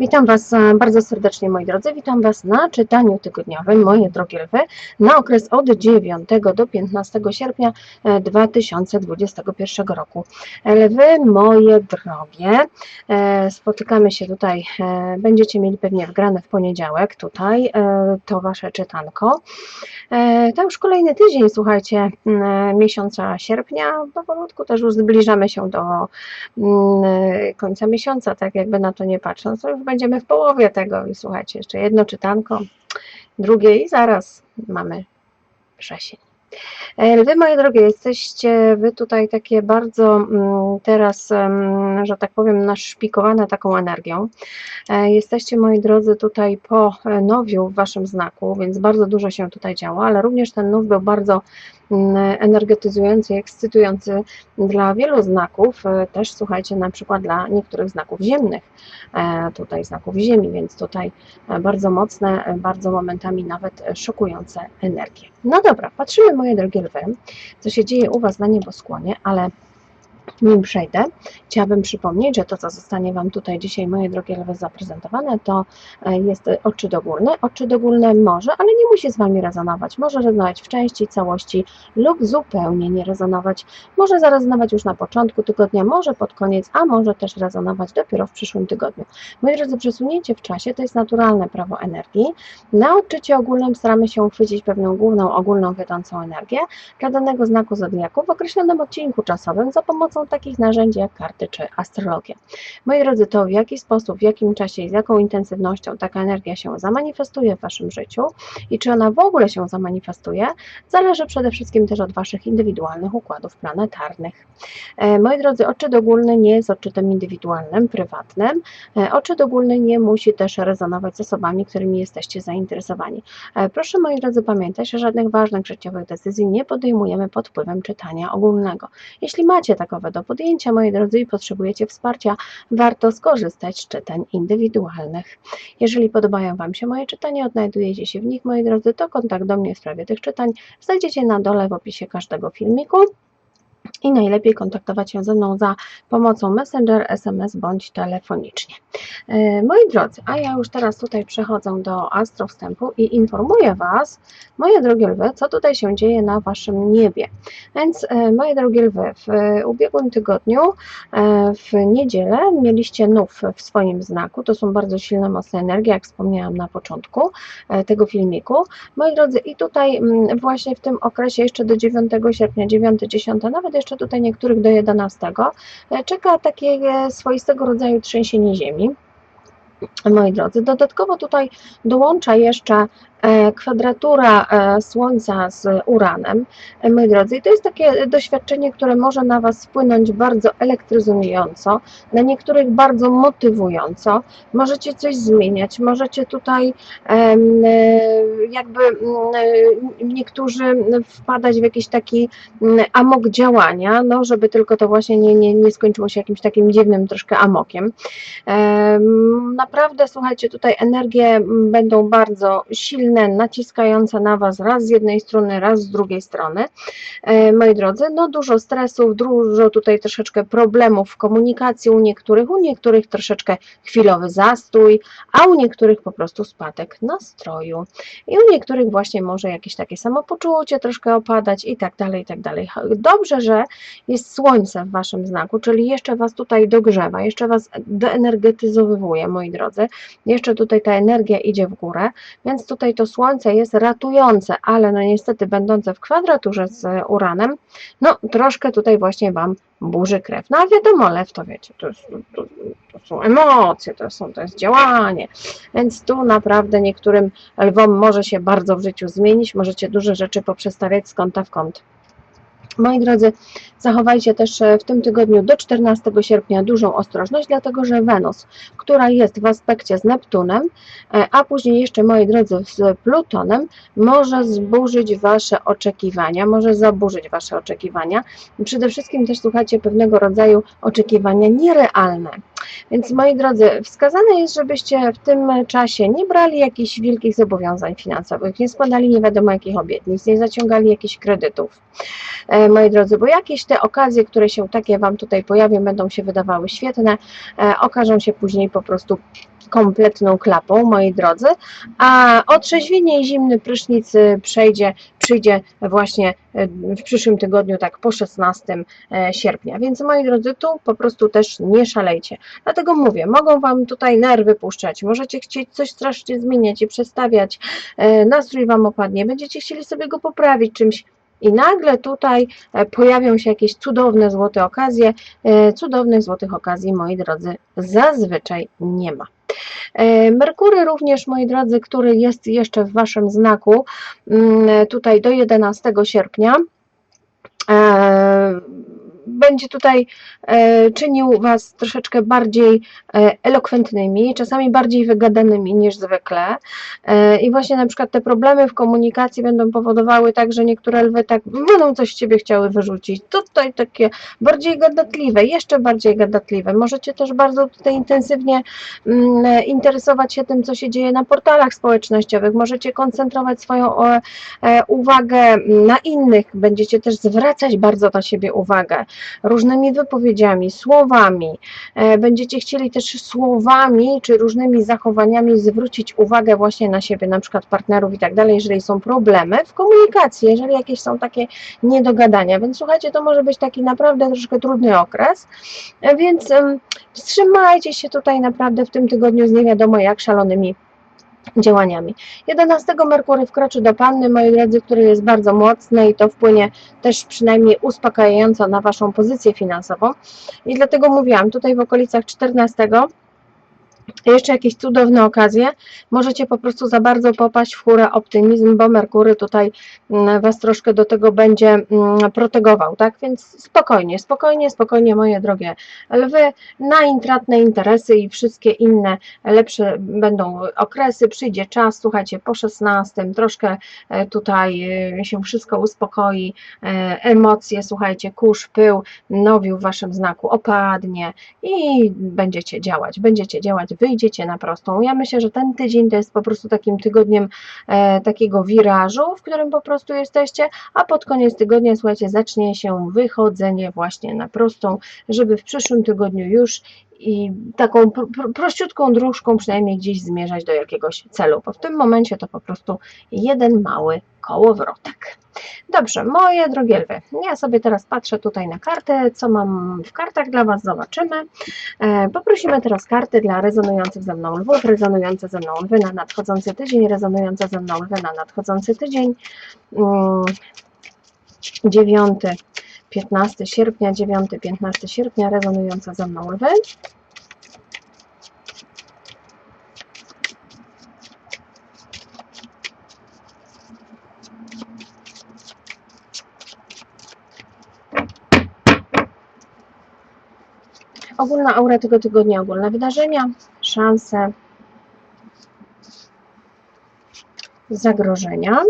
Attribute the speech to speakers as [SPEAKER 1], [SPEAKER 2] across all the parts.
[SPEAKER 1] Witam Was e, bardzo serdecznie, moi drodzy. Witam Was na czytaniu tygodniowym, moje drogie lwy, na okres od 9 do 15 sierpnia e, 2021 roku. E, Lwy, moje drogie, e, spotykamy się tutaj, e, będziecie mieli pewnie wgrane w poniedziałek tutaj, e, to Wasze czytanko. E, To już kolejny tydzień, słuchajcie, e, miesiąca sierpnia, powolutku też już zbliżamy się do końca miesiąca, tak jakby na to nie patrząc, to już będziemy w połowie tego i słuchajcie, jeszcze jedno czytanko, drugie i zaraz mamy wrzesień. E, Lwy, moje drogie, jesteście wy tutaj takie bardzo mm, teraz, że tak powiem, naszpikowane taką energią. E, Jesteście, moi drodzy, tutaj po e, nowiu w waszym znaku, więc bardzo dużo się tutaj działo, ale również ten nów był bardzo energetyzujący i ekscytujący dla wielu znaków, e, też słuchajcie, na przykład dla niektórych znaków ziemnych, e, tutaj znaków ziemi, więc tutaj e, bardzo mocne, bardzo momentami nawet szokujące energie. No dobra, patrzymy moje drogie lwy, co się dzieje u Was na nieboskłonie, ale nim przejdę, chciałabym przypomnieć, że to, co zostanie Wam tutaj dzisiaj, moje drogie lwy, zaprezentowane, to e, jest oczy dogólne. Oczy dogólne może, ale nie musi z Wami rezonować. Może rezonować w części, całości lub zupełnie nie rezonować. Może zarezonować już na początku tygodnia, może pod koniec, a może też rezonować dopiero w przyszłym tygodniu. Moi drodzy, przesunięcie w czasie to jest naturalne prawo energii. Na odczycie ogólnym staramy się uchwycić pewną główną, ogólną, wiodącą energię dla danego znaku zodiaku w określonym odcinku czasowym za pomocą takich narzędzi jak karty czy astrologia. Moi drodzy, to w jaki sposób, w jakim czasie i z jaką intensywnością taka energia się zamanifestuje w Waszym życiu i czy ona w ogóle się zamanifestuje, zależy przede wszystkim też od Waszych indywidualnych układów planetarnych. E, Moi drodzy, odczyt ogólny nie jest odczytem indywidualnym, prywatnym. E, Odczyt ogólny nie musi też rezonować z osobami, którymi jesteście zainteresowani. E, Proszę moi drodzy pamiętać, że żadnych ważnych życiowych decyzji nie podejmujemy pod wpływem czytania ogólnego. Jeśli macie takowe do podjęcia, moi drodzy, i potrzebujecie wsparcia, warto skorzystać z czytań indywidualnych. Jeżeli podobają Wam się moje czytania, odnajdujecie się w nich, moi drodzy, to kontakt do mnie w sprawie tych czytań znajdziecie na dole w opisie każdego filmiku. I najlepiej kontaktować się ze mną za pomocą Messenger, SMS bądź telefonicznie. E, Moi drodzy, a ja już teraz tutaj przechodzę do astrowstępu i informuję Was, moje drogie lwy, co tutaj się dzieje na Waszym niebie. Więc, e, moje drogie lwy, w ubiegłym tygodniu, e, w niedzielę, mieliście nów w swoim znaku. To są bardzo silne, mocne energie, jak wspomniałam na początku tego filmiku. Moi drodzy, i tutaj mm, właśnie w tym okresie, jeszcze do 9 sierpnia, 9, 10, nawet jeszcze tutaj niektórych do 11, e, czeka takie swoistego rodzaju trzęsienie ziemi. Moi drodzy, dodatkowo tutaj dołącza jeszcze kwadratura e, Słońca z Uranem. E, Moi drodzy, i to jest takie doświadczenie, które może na Was wpłynąć bardzo elektryzująco, na niektórych bardzo motywująco. Możecie coś zmieniać, możecie tutaj e, jakby mm, e, niektórzy wpadać w jakiś taki mm, amok działania, no żeby tylko to właśnie nie, nie, nie skończyło się jakimś takim dziwnym troszkę amokiem. Em, Naprawdę, słuchajcie, tutaj energie będą bardzo silne, naciskające na Was raz z jednej strony, raz z drugiej strony. E, Moi drodzy, no dużo stresów, dużo tutaj troszeczkę problemów w komunikacji u niektórych, u niektórych troszeczkę chwilowy zastój, a u niektórych po prostu spadek nastroju. I u niektórych właśnie może jakieś takie samopoczucie troszkę opadać i tak dalej, i tak dalej. Dobrze, że jest słońce w Waszym znaku, czyli jeszcze Was tutaj dogrzewa, jeszcze Was deenergetyzowuje, moi drodzy. Jeszcze tutaj ta energia idzie w górę, więc tutaj to słońce jest ratujące, ale no niestety będące w kwadraturze z Uranem, no troszkę tutaj właśnie Wam burzy krew. No a wiadomo, lew to wiecie, to, jest, to, to są emocje, to, są, to jest działanie, więc tu naprawdę niektórym lwom może się bardzo w życiu zmienić, możecie duże rzeczy poprzestawiać z kąta w kąt. Moi drodzy, zachowajcie też e, w tym tygodniu do 14 sierpnia dużą ostrożność, dlatego że Wenus, która jest w aspekcie z Neptunem, e, a później jeszcze, moi drodzy, z Plutonem, może zburzyć Wasze oczekiwania, może zaburzyć Wasze oczekiwania. Przede wszystkim też słuchajcie pewnego rodzaju oczekiwania nierealne. Więc moi drodzy, wskazane jest, żebyście w tym czasie nie brali jakichś wielkich zobowiązań finansowych, nie składali nie wiadomo jakich obietnic, nie zaciągali jakichś kredytów. E, Moi drodzy, bo jakieś te okazje, które się takie Wam tutaj pojawią, będą się wydawały świetne, e, okażą się później po prostu kompletną klapą, moi drodzy, a otrzeźwienie i zimny prysznic przejdzie, przyjdzie właśnie y, w przyszłym tygodniu, tak po 16 e, sierpnia. Więc moi drodzy, tu po prostu też nie szalejcie. Dlatego mówię, mogą Wam tutaj nerwy puszczać, możecie chcieć coś strasznie zmieniać i przestawiać, e, nastrój Wam opadnie, będziecie chcieli sobie go poprawić czymś i nagle tutaj e, pojawią się jakieś cudowne złote okazje. E, Cudownych złotych okazji, moi drodzy, zazwyczaj nie ma. E, Merkury również, moi drodzy, który jest jeszcze w Waszym znaku, mm, tutaj do 11 sierpnia, e, będzie tutaj e, czynił Was troszeczkę bardziej e, elokwentnymi, czasami bardziej wygadanymi niż zwykle. E, I właśnie na przykład te problemy w komunikacji będą powodowały tak, że niektóre lwy tak będą coś z Ciebie chciały wyrzucić. Tutaj takie bardziej gadatliwe, jeszcze bardziej gadatliwe. Możecie też bardzo tutaj intensywnie mm, interesować się tym, co się dzieje na portalach społecznościowych. Możecie koncentrować swoją uwagę na innych, będziecie też zwracać bardzo na siebie uwagę różnymi wypowiedziami, słowami. E, Będziecie chcieli też słowami czy różnymi zachowaniami zwrócić uwagę właśnie na siebie, na przykład partnerów i tak dalej, jeżeli są problemy w komunikacji, jeżeli jakieś są takie niedogadania. Więc słuchajcie, to może być taki naprawdę troszkę trudny okres, E, więc wstrzymajcie się tutaj naprawdę w tym tygodniu z nie wiadomo jak szalonymi działaniami. 11 Merkury wkroczy do Panny, moi drodzy, który jest bardzo mocny i to wpłynie też przynajmniej uspokajająco na Waszą pozycję finansową. I dlatego mówiłam, tutaj w okolicach 14 jeszcze jakieś cudowne okazje, możecie po prostu za bardzo popaść w chórę optymizm, bo Merkury tutaj mm, Was troszkę do tego będzie mm, protegował, tak? Więc spokojnie, spokojnie, spokojnie, moje drogie lwy, na intratne interesy i wszystkie inne lepsze będą okresy, przyjdzie czas, słuchajcie, po 16 troszkę e, tutaj e, się wszystko uspokoi, e, emocje, słuchajcie, kurz, pył, nowiu w Waszym znaku opadnie i będziecie działać, będziecie działać, wyjdziecie na prostą. Ja myślę, że ten tydzień to jest po prostu takim tygodniem e, takiego wirażu, w którym po prostu jesteście, a pod koniec tygodnia, słuchajcie, zacznie się wychodzenie właśnie na prostą, żeby w przyszłym tygodniu już i taką pr- pr- prościutką dróżką przynajmniej gdzieś zmierzać do jakiegoś celu, bo w tym momencie to po prostu jeden mały kołowrotek. Dobrze, moje drogie lwy, ja sobie teraz patrzę tutaj na kartę, co mam w kartach dla Was, zobaczymy. E, Poprosimy teraz karty dla rezonujących ze mną lwów, rezonujące ze mną lwy na nadchodzący tydzień, rezonujące ze mną lwy na nadchodzący tydzień. Mm, 9, 15 sierpnia, 9, 15 sierpnia, rezonujące ze mną lwy. Ogólna aura tego tygodnia, ogólne wydarzenia, szanse, zagrożenia.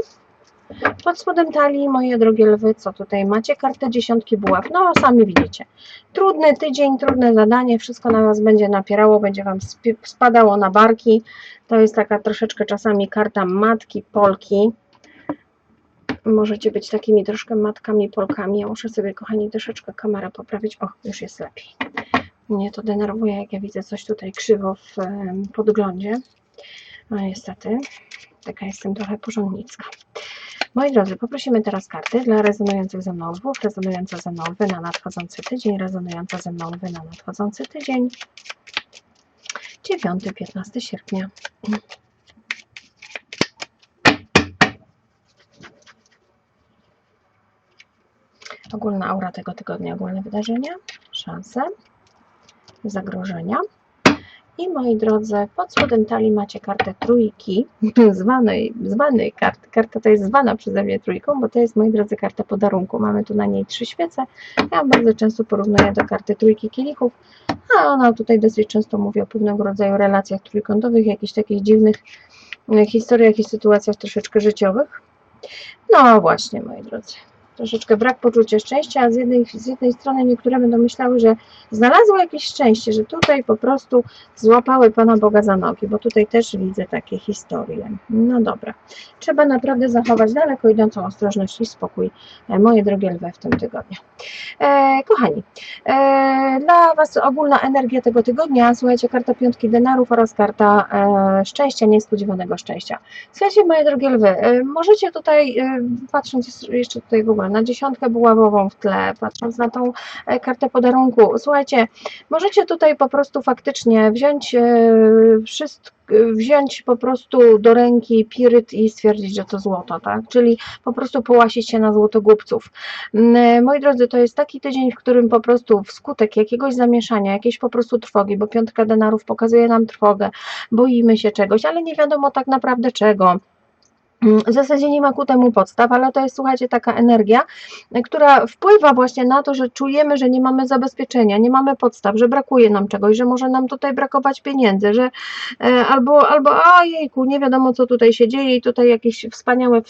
[SPEAKER 1] Pod spodem talii, moje drogie lwy, co tutaj macie? Kartę dziesiątki buław. No, sami widzicie. Trudny tydzień, trudne zadanie, wszystko na Was będzie napierało, będzie Wam spadało na barki. To jest taka troszeczkę czasami karta matki, Polki. Możecie być takimi troszkę matkami, Polkami. Ja muszę sobie, kochani, troszeczkę kamerę poprawić. O, już jest lepiej. Mnie to denerwuje, jak ja widzę coś tutaj krzywo w podglądzie. No niestety, taka jestem trochę porządnicka. Moi drodzy, poprosimy teraz karty dla rezonujących ze mną lwów, rezonujące ze mną lwy na nadchodzący tydzień, rezonujące ze mną lwy na nadchodzący tydzień. 9-15 sierpnia. Ogólna aura tego tygodnia, ogólne wydarzenia, szanse, zagrożenia. I moi drodzy, pod spodem talii macie kartę trójki, zwanej, zwanej karty. Karta to jest zwana przeze mnie trójką, bo to jest, moi drodzy, karta podarunku. Mamy tu na niej trzy świece. Ja bardzo często porównuję do karty trójki kielichów, a ona tutaj dosyć często mówi o pewnego rodzaju relacjach trójkątowych, jakichś takich dziwnych e, historiach i sytuacjach troszeczkę życiowych. No właśnie, moi drodzy. Troszeczkę brak poczucia szczęścia, a z jednej, z jednej strony niektóre będą myślały, że znalazły jakieś szczęście, że tutaj po prostu złapały Pana Boga za nogi, bo tutaj też widzę takie historie. No dobra, trzeba naprawdę zachować daleko idącą ostrożność i spokój, e, moje drogie lwy w tym tygodniu. E, kochani, e, dla Was ogólna energia tego tygodnia, słuchajcie, karta piątki denarów oraz karta e, szczęścia, niespodziewanego szczęścia. Słuchajcie, moje drogie lwy, e, możecie tutaj, e, patrząc jeszcze tutaj w ogóle na dziesiątkę buławową w tle, patrząc na tą e, kartę podarunku, słuchajcie, możecie tutaj po prostu faktycznie wziąć e, wszystko, wziąć po prostu do ręki piryt i stwierdzić, że to złoto, tak? Czyli po prostu połasić się na złotogłupców. Mm, Moi drodzy, to jest taki tydzień, w którym po prostu wskutek jakiegoś zamieszania, jakiejś po prostu trwogi, bo piątka denarów pokazuje nam trwogę, boimy się czegoś, ale nie wiadomo tak naprawdę czego. Mm, W zasadzie nie ma ku temu podstaw, ale to jest, słuchajcie, taka energia, która wpływa właśnie na to, że czujemy, że nie mamy zabezpieczenia, nie mamy podstaw, że brakuje nam czegoś, że może nam tutaj brakować pieniędzy, że e, albo, albo ojejku, nie wiadomo co tutaj się dzieje i tutaj jakieś wspaniałe,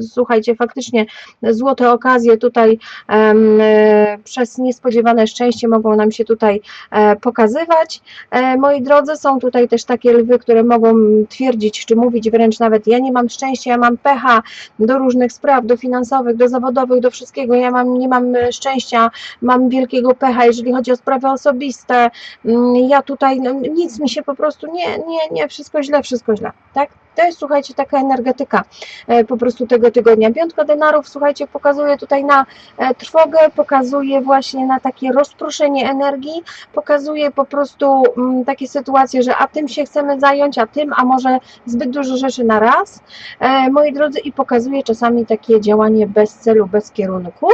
[SPEAKER 1] słuchajcie, faktycznie złote okazje tutaj e, przez niespodziewane szczęście mogą nam się tutaj e, pokazywać. E, Moi drodzy, są tutaj też takie lwy, które mogą twierdzić, czy mówić wręcz nawet, ja nie mam szczęścia, ja mam pecha do różnych spraw, do finansowych, do zawodowych, do wszystkiego, ja mam, nie mam e, szczęścia, mam wielkiego pecha, jeżeli chodzi o sprawy osobiste, Mm, ja tutaj, no, nic mi się po prostu, nie, nie, nie, wszystko źle, wszystko źle, tak? To jest, słuchajcie, taka energetyka e, po prostu tego tygodnia. Piątka denarów, słuchajcie, pokazuje tutaj na e, trwogę, pokazuje właśnie na takie rozproszenie energii, pokazuje po prostu mm, takie sytuacje, że a tym się chcemy zająć, a tym, a może zbyt dużo rzeczy na raz, e, moi drodzy, i pokazuje czasami takie działanie bez celu, bez kierunku,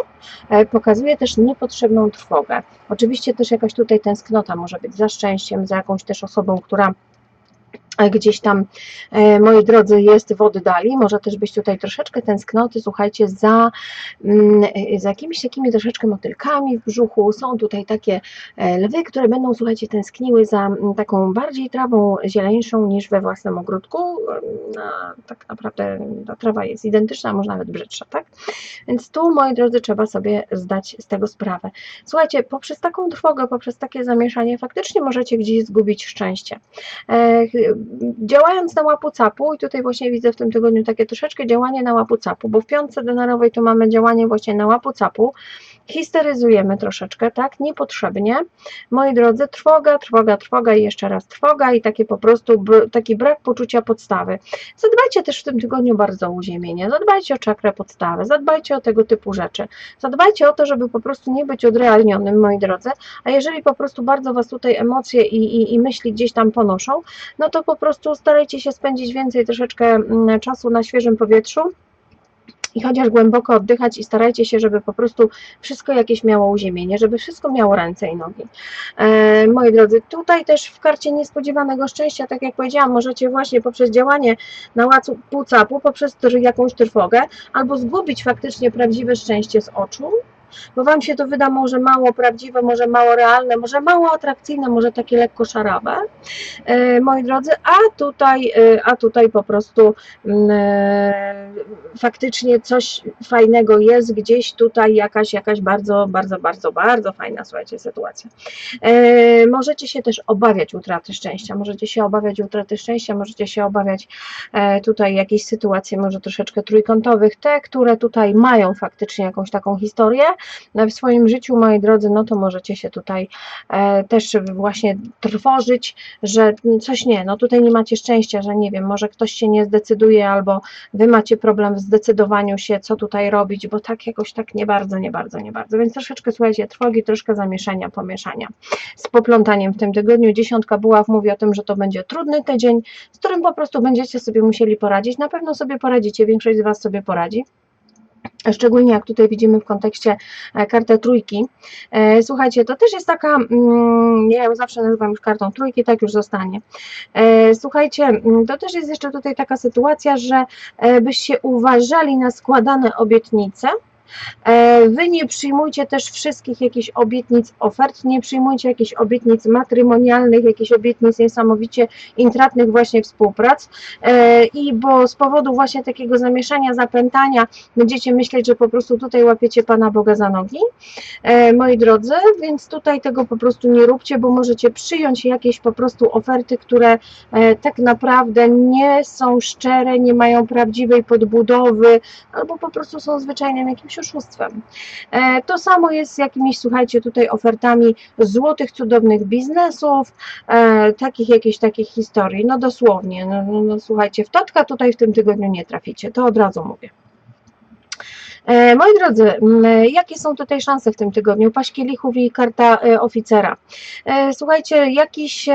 [SPEAKER 1] pokazuje też niepotrzebną trwogę. Oczywiście też jakaś tutaj tęsknota może być za szczęściem, za jakąś też osobą, która gdzieś tam, e, moi drodzy, jest w oddali. Może też być tutaj troszeczkę tęsknoty, słuchajcie, za, mm, e, za jakimiś takimi troszeczkę motylkami w brzuchu. Są tutaj takie e, lwy, które będą, słuchajcie, tęskniły za mm, taką bardziej trawą zieleńszą niż we własnym ogródku. No, tak naprawdę ta trawa jest identyczna, może nawet brzydsza, tak? Więc tu, moi drodzy, trzeba sobie zdać z tego sprawę. Słuchajcie, poprzez taką trwogę, poprzez takie zamieszanie, faktycznie możecie gdzieś zgubić szczęście. Działając na łapu capu, i tutaj właśnie widzę w tym tygodniu takie troszeczkę działanie na łapu capu, bo w piątce denarowej tu mamy działanie właśnie na łapu capu, histeryzujemy troszeczkę, tak, niepotrzebnie. Moi drodzy, trwoga, trwoga, trwoga i jeszcze raz trwoga i takie po prostu taki brak poczucia podstawy. Zadbajcie też w tym tygodniu bardzo o uziemienie, zadbajcie o czakrę podstawy, zadbajcie o tego typu rzeczy. Zadbajcie o to, żeby po prostu nie być odrealnionym, moi drodzy, a jeżeli po prostu bardzo Was tutaj emocje i, i, i myśli gdzieś tam ponoszą, no to po prostu starajcie się spędzić więcej troszeczkę mm, czasu na świeżym powietrzu. I chociaż głęboko oddychać i starajcie się, żeby po prostu wszystko jakieś miało uziemienie, żeby wszystko miało ręce i nogi. E, moi drodzy, tutaj też w karcie niespodziewanego szczęścia, tak jak powiedziałam, możecie właśnie poprzez działanie na łacu pucapu, poprzez jakąś trwogę, albo zgubić faktycznie prawdziwe szczęście z oczu, bo Wam się to wyda może mało prawdziwe, może mało realne, może mało atrakcyjne, może takie lekko szarawe, e, moi drodzy, a tutaj, e, a tutaj po prostu mm, e, faktycznie coś fajnego jest, gdzieś tutaj jakaś, jakaś bardzo, bardzo, bardzo, bardzo fajna, słuchajcie, sytuacja. Możecie się też obawiać utraty szczęścia, możecie się obawiać utraty szczęścia, możecie się obawiać tutaj jakiejś sytuacji może troszeczkę trójkątowych, te, które tutaj mają faktycznie jakąś taką historię w swoim życiu, moi drodzy, no to możecie się tutaj e, też właśnie trwożyć, że coś nie, no tutaj nie macie szczęścia, że nie wiem, może ktoś się nie zdecyduje albo wy macie problem w zdecydowaniu się, co tutaj robić, bo tak jakoś tak nie bardzo, nie bardzo, nie bardzo, więc troszeczkę słuchajcie, trwogi, troszkę zamieszania, pomieszania z poplątaniem w tym tygodniu. Dziesiątka buław mówi o tym, że to będzie trudny tydzień, z którym po prostu będziecie sobie musieli poradzić. Na pewno sobie poradzicie, większość z Was sobie poradzi. Szczególnie jak tutaj widzimy w kontekście e, kartę trójki. E, Słuchajcie, to też jest taka, mm, ja ją zawsze nazywam już kartą trójki, tak już zostanie. E, Słuchajcie, mm, to też jest jeszcze tutaj taka sytuacja, że byście uważali na składane obietnice, Wy nie przyjmujcie też wszystkich jakichś obietnic ofert, nie przyjmujcie jakichś obietnic matrymonialnych, jakichś obietnic niesamowicie intratnych właśnie współprac. E, i bo z powodu właśnie takiego zamieszania, zapętania będziecie myśleć, że po prostu tutaj łapiecie Pana Boga za nogi, e, moi drodzy, więc tutaj tego po prostu nie róbcie, bo możecie przyjąć jakieś po prostu oferty, które e, tak naprawdę nie są szczere, nie mają prawdziwej podbudowy, albo po prostu są zwyczajnym jakimś oszustwem. E, To samo jest z jakimiś, słuchajcie, tutaj ofertami złotych, cudownych biznesów, e, takich jakichś takich historii, no dosłownie, no, no, no słuchajcie, w Totka tutaj w tym tygodniu nie traficie, to od razu mówię. E, Moi drodzy, m, jakie są tutaj szanse w tym tygodniu? Paść kielichów i karta e, oficera. E, Słuchajcie, jakiś,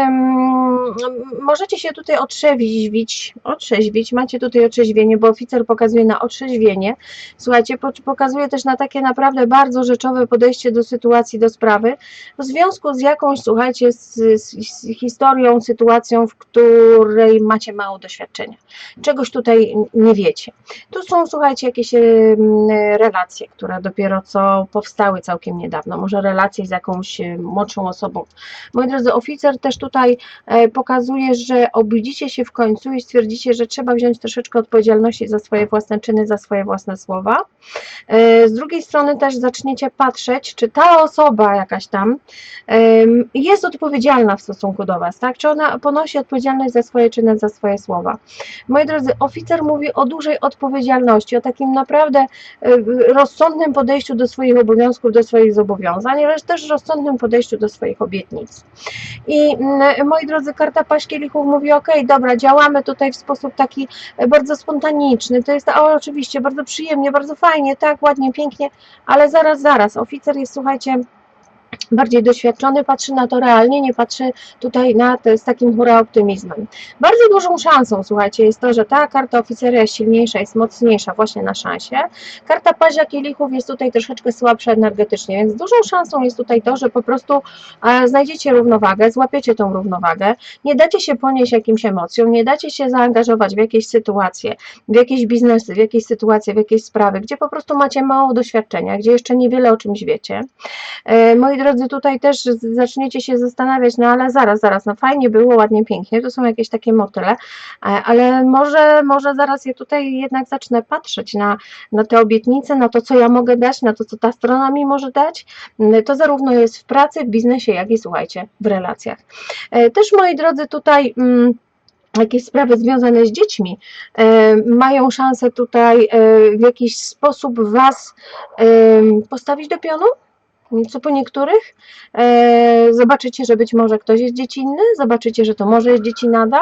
[SPEAKER 1] możecie się tutaj otrzeźwić, otrzeźwić, macie tutaj otrzeźwienie, bo oficer pokazuje na otrzeźwienie. Słuchajcie, po- pokazuje też na takie naprawdę bardzo rzeczowe podejście do sytuacji, do sprawy, w związku z jakąś, słuchajcie, z, z, historią, sytuacją, w której macie mało doświadczenia. Czegoś tutaj nie wiecie. Tu są, słuchajcie, jakieś relacje, które dopiero co powstały całkiem niedawno, może relacje z jakąś e, młodszą osobą. Moi drodzy, oficer też tutaj e, pokazuje, że obudzicie się w końcu i stwierdzicie, że trzeba wziąć troszeczkę odpowiedzialności za swoje własne czyny, za swoje własne słowa. E, Z drugiej strony też zaczniecie patrzeć, czy ta osoba jakaś tam jest odpowiedzialna w stosunku do Was, tak? Czy ona ponosi odpowiedzialność za swoje czyny, za swoje słowa. Moi drodzy, oficer mówi o dużej odpowiedzialności, o takim naprawdę rozsądnym podejściu do swoich obowiązków, do swoich zobowiązań, ale też rozsądnym podejściu do swoich obietnic. I mm, moi drodzy, karta paść kielichów mówi, ok, dobra, działamy tutaj w sposób taki e, bardzo spontaniczny, to jest, o, oczywiście, bardzo przyjemnie, bardzo fajnie, tak, ładnie, pięknie, ale zaraz, zaraz, oficer jest, słuchajcie, bardziej doświadczony, patrzy na to realnie, nie patrzy tutaj na to z takim hura optymizmem. Bardzo dużą szansą, słuchajcie, jest to, że ta karta oficera jest silniejsza, jest mocniejsza właśnie na szansie. Karta pazia kielichów jest tutaj troszeczkę słabsza energetycznie, więc dużą szansą jest tutaj to, że po prostu e, znajdziecie równowagę, złapiecie tą równowagę, nie dacie się ponieść jakimś emocjom, nie dacie się zaangażować w jakieś sytuacje, w jakieś biznesy, w jakieś sytuacje, w jakieś sprawy, gdzie po prostu macie mało doświadczenia, gdzie jeszcze niewiele o czymś wiecie. E, Moi drodzy, tutaj też zaczniecie się zastanawiać, no ale zaraz, zaraz, no fajnie było, ładnie, pięknie, to są jakieś takie motyle, e, ale może, może zaraz ja tutaj jednak zacznę patrzeć na, na te obietnice, na to, co ja mogę dać, na to, co ta strona mi może dać. Mm, To zarówno jest w pracy, w biznesie, jak i słuchajcie, w relacjach. E, Też moi drodzy, tutaj. mm, Jakieś sprawy związane z dziećmi e, mają szansę tutaj w jakiś sposób Was postawić do pionu, co po niektórych. E, zobaczycie, że być może ktoś jest dziecinny, zobaczycie, że to może jest dziecinada,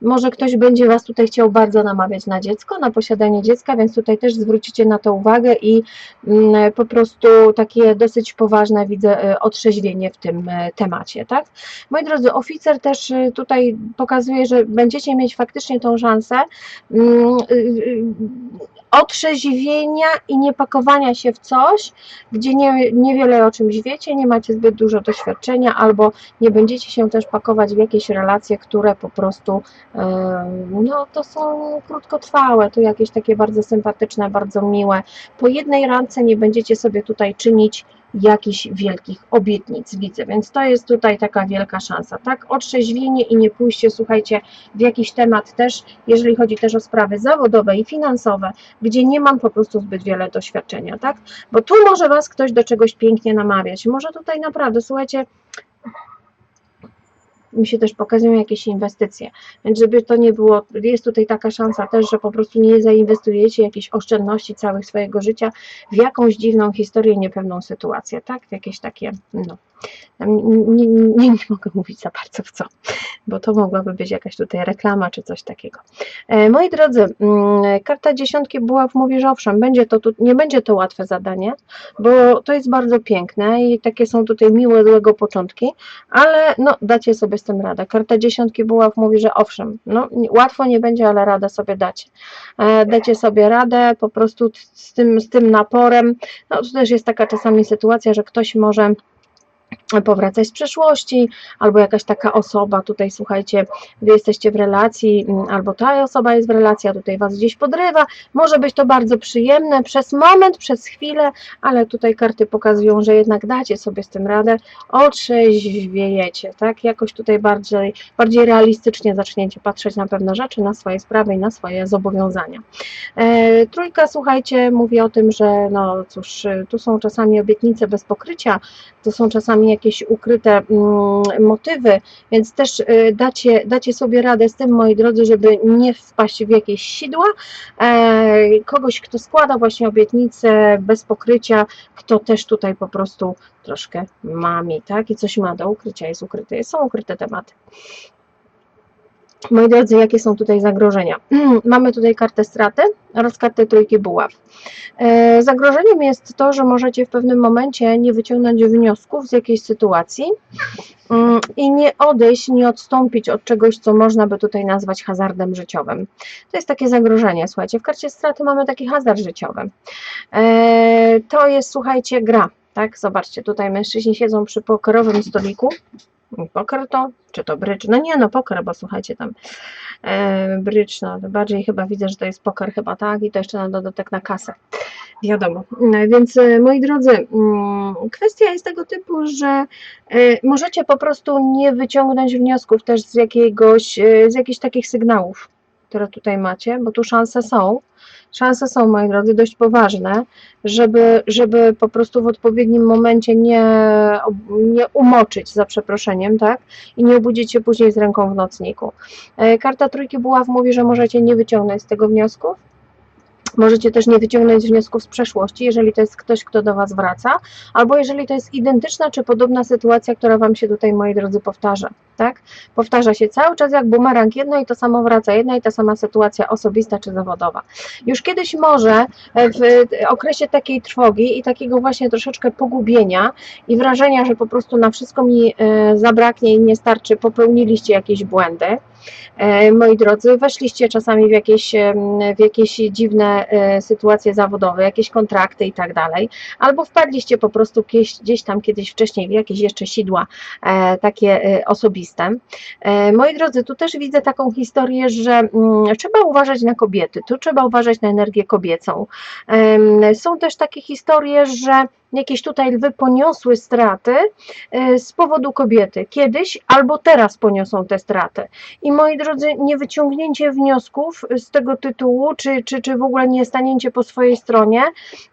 [SPEAKER 1] może ktoś będzie Was tutaj chciał bardzo namawiać na dziecko, na posiadanie dziecka, więc tutaj też zwrócicie na to uwagę i mm, po prostu takie dosyć poważne widzę e, otrzeźwienie w tym e, temacie, tak? Moi drodzy, oficer też tutaj pokazuje, że będziecie mieć faktycznie tą szansę mm, otrzeźwienia i nie pakowania się w coś, gdzie nie, niewiele o czymś wiecie, nie macie zbyt dużo doświadczenia, albo nie będziecie się też pakować w jakieś relacje, które po prostu em, no, to są krótkotrwałe, to jakieś takie bardzo sympatyczne, bardzo miłe. Po jednej randce nie będziecie sobie tutaj czynić jakichś wielkich obietnic, widzę, więc to jest tutaj taka wielka szansa, tak? Otrzeźwienie i nie pójście, słuchajcie, w jakiś temat też, jeżeli chodzi też o sprawy zawodowe i finansowe, gdzie nie mam po prostu zbyt wiele doświadczenia, tak? Bo tu może Was ktoś do czegoś pięknie namawiać. Może tutaj naprawdę, słuchajcie, mi się też pokazują jakieś inwestycje. Więc żeby to nie było, jest tutaj taka szansa też, że po prostu nie zainwestujecie jakieś oszczędności całych swojego życia w jakąś dziwną historię, niepewną sytuację, tak? W jakieś takie, no. Nie, nie, nie, mogę mówić za bardzo w co, bo to mogłaby być jakaś tutaj reklama czy coś takiego. E, moi drodzy, mm, karta dziesiątki buław mówi, że owszem, będzie to, nie będzie to łatwe zadanie, bo to jest bardzo piękne i takie są tutaj miłe, złego początki, ale no, dacie sobie z tym radę. Karta dziesiątki buław mówi, że owszem, no, łatwo nie będzie, ale radę sobie dacie. E, dacie sobie radę po prostu z tym, z tym naporem. No, to też jest taka czasami sytuacja, że ktoś może powracać z przeszłości, albo jakaś taka osoba, tutaj słuchajcie, wy jesteście w relacji, mm, albo ta osoba jest w relacji, a tutaj was gdzieś podrywa. Może być to bardzo przyjemne przez moment, przez chwilę, ale tutaj karty pokazują, że jednak dacie sobie z tym radę, otrzeźwiejecie, tak? Jakoś tutaj bardziej, bardziej realistycznie zaczniecie patrzeć na pewne rzeczy, na swoje sprawy i na swoje zobowiązania. E, trójka, słuchajcie, mówi o tym, że no cóż, tu są czasami obietnice bez pokrycia, to są czasami jakieś ukryte mm, motywy, więc też y, dacie, dacie sobie radę z tym, moi drodzy, żeby nie wpaść w jakieś sidła. E, kogoś, kto składa właśnie obietnice bez pokrycia, kto też tutaj po prostu troszkę mami, tak? I coś ma do ukrycia, jest ukryte, są ukryte tematy. Moi drodzy, jakie są tutaj zagrożenia? Mamy tutaj kartę straty oraz kartę trójki buław. E, Zagrożeniem jest to, że możecie w pewnym momencie nie wyciągnąć wniosków z jakiejś sytuacji mm, i nie odejść, nie odstąpić od czegoś, co można by tutaj nazwać hazardem życiowym. To jest takie zagrożenie. Słuchajcie, w karcie straty mamy taki hazard życiowy. E, To jest, słuchajcie, gra. Tak, zobaczcie, tutaj mężczyźni siedzą przy pokerowym stoliku. Poker to, czy to brycz? No nie, no poker, bo słuchajcie tam e, brycz, no bardziej chyba widzę, że to jest poker chyba, tak? I to jeszcze na dodatek na kasę. Wiadomo. E, Więc e, moi drodzy, mm, kwestia jest tego typu, że e, możecie po prostu nie wyciągnąć wniosków też z jakiegoś, z jakichś takich sygnałów, które tutaj macie, bo tu szanse są. Szanse są, moi drodzy, dość poważne, żeby, żeby po prostu w odpowiednim momencie nie, nie umoczyć, za przeproszeniem, tak? I nie obudzić się później z ręką w nocniku. E, Karta Trójki Buław mówi, że możecie nie wyciągnąć z tego wniosków, Możecie też nie wyciągnąć wniosków z przeszłości, jeżeli to jest ktoś, kto do Was wraca, albo jeżeli to jest identyczna czy podobna sytuacja, która Wam się tutaj, moi drodzy, powtarza. Tak? Powtarza się cały czas jak bumerang, jedno i to samo wraca, jedna i ta sama sytuacja osobista czy zawodowa. Już kiedyś może w okresie takiej trwogi i takiego właśnie troszeczkę pogubienia i wrażenia, że po prostu na wszystko mi e, zabraknie i nie starczy, popełniliście jakieś błędy, E, moi drodzy, weszliście czasami w jakieś, w jakieś dziwne e, sytuacje zawodowe, jakieś kontrakty i tak dalej, albo wpadliście po prostu gdzieś, gdzieś tam kiedyś wcześniej w jakieś jeszcze sidła e, takie e, osobiste. E, moi drodzy, tu też widzę taką historię, że mm, trzeba uważać na kobiety, tu trzeba uważać na energię kobiecą. Są też takie historie, że jakieś tutaj lwy poniosły straty e, z powodu kobiety. Kiedyś albo teraz poniosą te straty. I moi drodzy, nie wyciągnięcie wniosków z tego tytułu, czy, czy, czy w ogóle nie stanięcie po swojej stronie,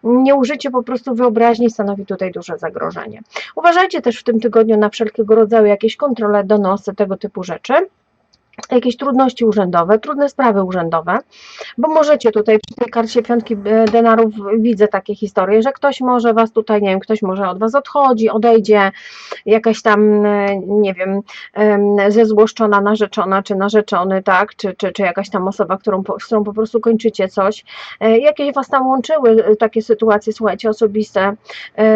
[SPEAKER 1] nie użycie po prostu wyobraźni stanowi tutaj duże zagrożenie. Uważajcie też w tym tygodniu na wszelkiego rodzaju jakieś kontrole, donosy, tego typu rzeczy jakieś trudności urzędowe, trudne sprawy urzędowe, bo możecie tutaj przy tej karcie piątki e, denarów widzę takie historie, że ktoś może was tutaj, nie wiem, ktoś może od was odchodzi, odejdzie, jakaś tam, e, nie wiem, em, zezłoszczona narzeczona czy narzeczony, tak, czy, czy, czy jakaś tam osoba, którą, z którą po prostu kończycie coś, E, jakieś was tam łączyły takie sytuacje, słuchajcie, osobiste,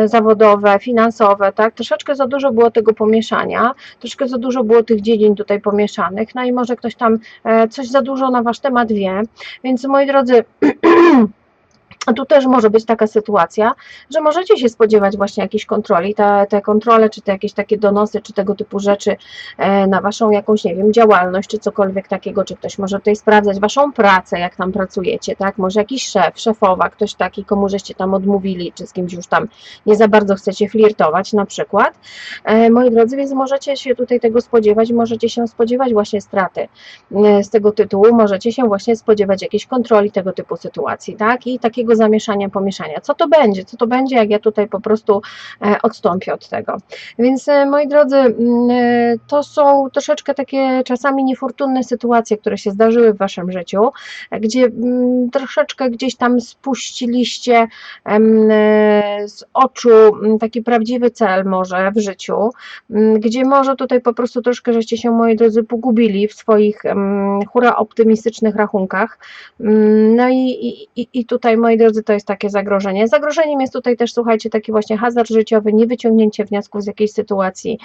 [SPEAKER 1] zawodowe, finansowe, tak, troszeczkę za dużo było tego pomieszania, troszkę za dużo było tych dziedzin tutaj pomieszanych, no i może ktoś tam e, coś za dużo na wasz temat wie. Więc moi drodzy, tu też może być taka sytuacja, że możecie się spodziewać właśnie jakiejś kontroli. Te, te kontrole, czy te jakieś takie donosy, czy tego typu rzeczy e, na waszą jakąś, nie wiem, działalność, czy cokolwiek takiego, czy ktoś może tutaj sprawdzać waszą pracę, jak tam pracujecie, tak? Może jakiś szef, szefowa, ktoś taki, komu żeście tam odmówili, czy z kimś już tam nie za bardzo chcecie flirtować na przykład. E, moi drodzy, więc możecie się tutaj tego spodziewać, możecie się spodziewać właśnie straty e, z tego tytułu, możecie się właśnie spodziewać jakiejś kontroli tego typu sytuacji, tak? I takiego zamieszania, pomieszania. Co to będzie? Co to będzie, jak ja tutaj po prostu e, odstąpię od tego? Więc e, moi drodzy, mm, e, to są troszeczkę takie czasami niefortunne sytuacje, które się zdarzyły w waszym życiu, gdzie mm, troszeczkę gdzieś tam spuściliście z oczu mm, taki prawdziwy cel może w życiu, gdzie może tutaj po prostu troszkę żeście się, moi drodzy, pogubili w swoich hura optymistycznych rachunkach. No i, i- i tutaj, moi drodzy, to jest takie zagrożenie. Zagrożeniem jest tutaj też, słuchajcie, taki właśnie hazard życiowy, niewyciągnięcie wniosków z jakiejś sytuacji.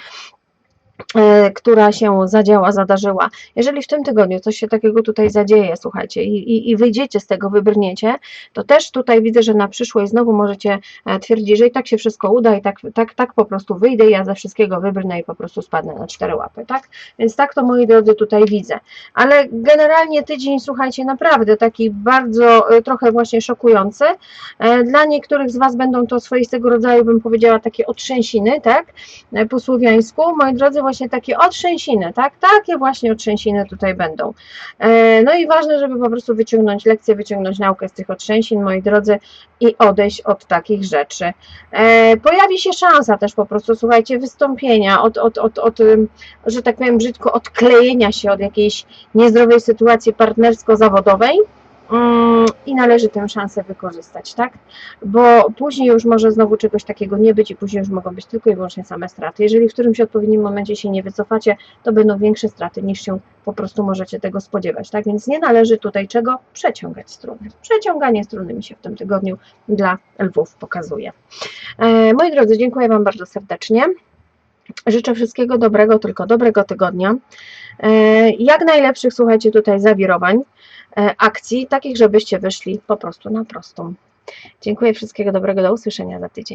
[SPEAKER 1] E, która się zadziała, zadarzyła. Jeżeli w tym tygodniu coś się takiego tutaj zadzieje, słuchajcie, i, i, i wyjdziecie z tego, wybrniecie, to też tutaj widzę, że na przyszłość znowu możecie e, twierdzić, że i tak się wszystko uda i tak, tak, tak po prostu wyjdę, ja ze wszystkiego wybrnę i po prostu spadnę na cztery łapy, tak? Więc tak to, moi drodzy, tutaj widzę. Ale generalnie tydzień, słuchajcie, naprawdę taki bardzo, e, trochę właśnie szokujący. Dla niektórych z Was będą to swoistego rodzaju, bym powiedziała, takie otrzęsiny, tak? Po słowiańsku. Moi drodzy, właśnie takie otrzęsiny, tak? Takie właśnie otrzęsiny tutaj będą. E, No i ważne, żeby po prostu wyciągnąć lekcję, wyciągnąć naukę z tych otrzęsin, moi drodzy, i odejść od takich rzeczy. E, Pojawi się szansa też po prostu, słuchajcie, wystąpienia, od, od, od, od że tak powiem brzydko, odklejenia się od jakiejś niezdrowej sytuacji partnersko-zawodowej. Mm, I należy tę szansę wykorzystać, tak? Bo później już może znowu czegoś takiego nie być i później już mogą być tylko i wyłącznie same straty. Jeżeli w którymś odpowiednim momencie się nie wycofacie, to będą większe straty niż się po prostu możecie tego spodziewać, tak? Więc nie należy tutaj czego? Przeciągać struny. Przeciąganie struny mi się w tym tygodniu dla lwów pokazuje. E, moi drodzy, dziękuję Wam bardzo serdecznie. Życzę wszystkiego dobrego, tylko dobrego tygodnia. E, Jak najlepszych, słuchajcie, tutaj zawirowań, e, akcji, takich, żebyście wyszli po prostu na prostą. Dziękuję, wszystkiego dobrego, do usłyszenia za tydzień.